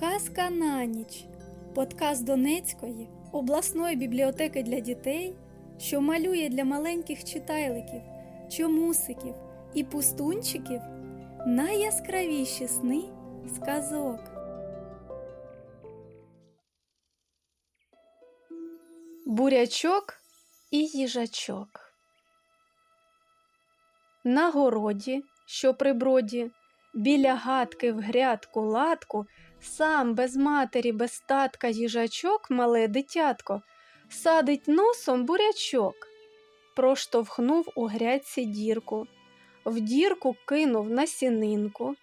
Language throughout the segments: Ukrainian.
Казка на ніч. Подкаст Донецької обласної бібліотеки для дітей, що малює для маленьких читайликів, чомусиків і пустунчиків найяскравіші сни сказок. Бурячок і їжачок. На городі, що при броді, біля гадки в грядку латку, сам без матері, без татка їжачок, мале дитятко, садить носом бурячок, проштовхнув у грядці дірку, в дірку кинув насінинку.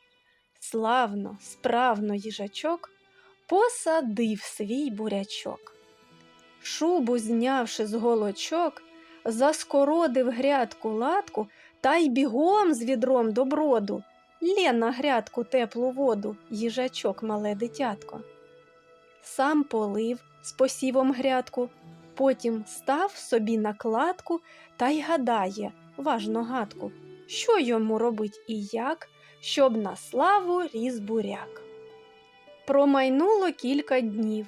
Славно, справно їжачок посадив свій бурячок. Шубу знявши з голочок, заскородив грядку латку та й бігом з відром до броду. Лє на грядку теплу воду, їжачок мале дитятко. Сам полив з посівом грядку, потім став собі на кладку та й гадає, важно гадку, що йому робить і як, щоб на славу ріс буряк. Промайнуло кілька днів.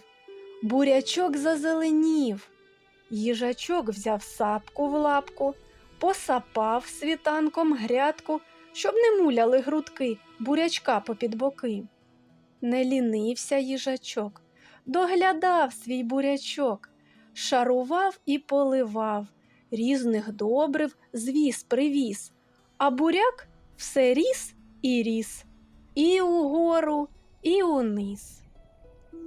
Бурячок зазеленів. Їжачок взяв сапку в лапку, посапав світанком грядку, щоб не муляли грудки бурячка попід боки. Не лінився їжачок, доглядав свій бурячок, шарував і поливав, різних добрив звіз привіз, а буряк все ріс і ріс, і угору, і униз.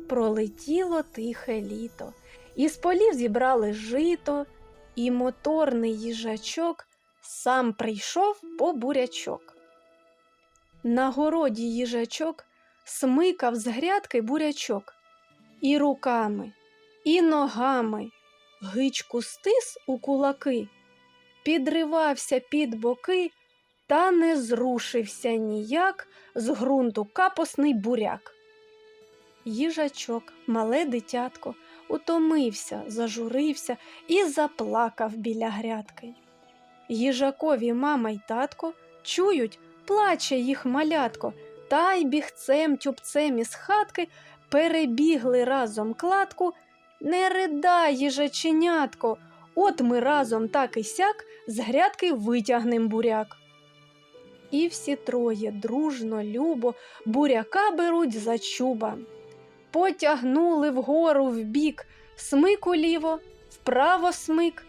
Пролетіло тихе літо, із полів зібрали жито, і моторний їжачок сам прийшов по бурячок. На городі їжачок смикав з грядки бурячок і руками, і ногами, гичку стис у кулаки, підривався під боки та не зрушився ніяк з ґрунту капосний буряк. Їжачок, мале дитятко, утомився, зажурився і заплакав біля грядки. Їжакові мама й татко чують, плаче їх малятко, та й бігцем тюбцем із хатки перебігли разом кладку. Не ридай, їжаченятко, от ми разом так і сяк з грядки витягнем буряк. І всі троє дружно, любо буряка беруть за чуба. Потягнули вгору вбік, смик уліво, вправо смик,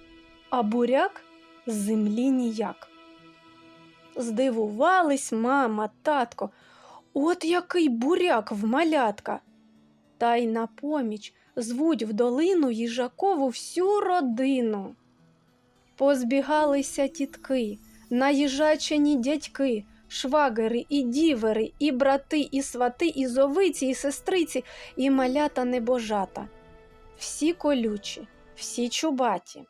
а буряк землі ніяк. Здивувались мама, татко, от який буряк в малятка. Та й на поміч звуть в долину їжакову всю родину. Позбігалися тітки, наїжачені дядьки, швагери і дівери, і брати, і свати, і зовиці, і сестриці, і малята небожата. Всі колючі, всі чубаті,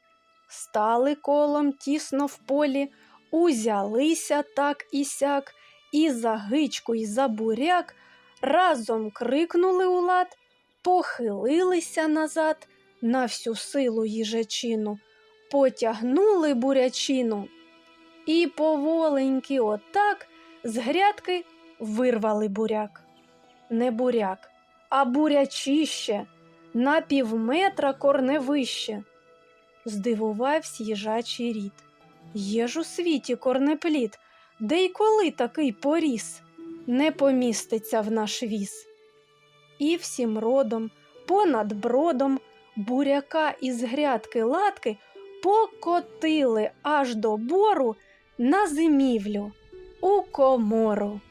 стали колом тісно в полі, узялися так і сяк, і за гичку, і за буряк разом крикнули у лад, похилилися назад на всю силу їжачину, потягнули бурячину. І поволеньки отак з грядки вирвали буряк. Не буряк, а бурячище, на півметра корневище. Здивувався їжачий рід. Є ж у світі корнеплід, де й коли такий поріс, не поміститься в наш віз. І всім родом, понад бродом, буряка із грядки латки покотили аж до бору на зимівлю у комору.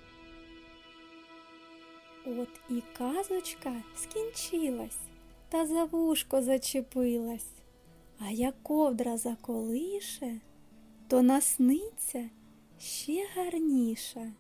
От і казочка скінчилась, та за вушко зачепилась, а як ковдра заколише, то насниться ще гарніше.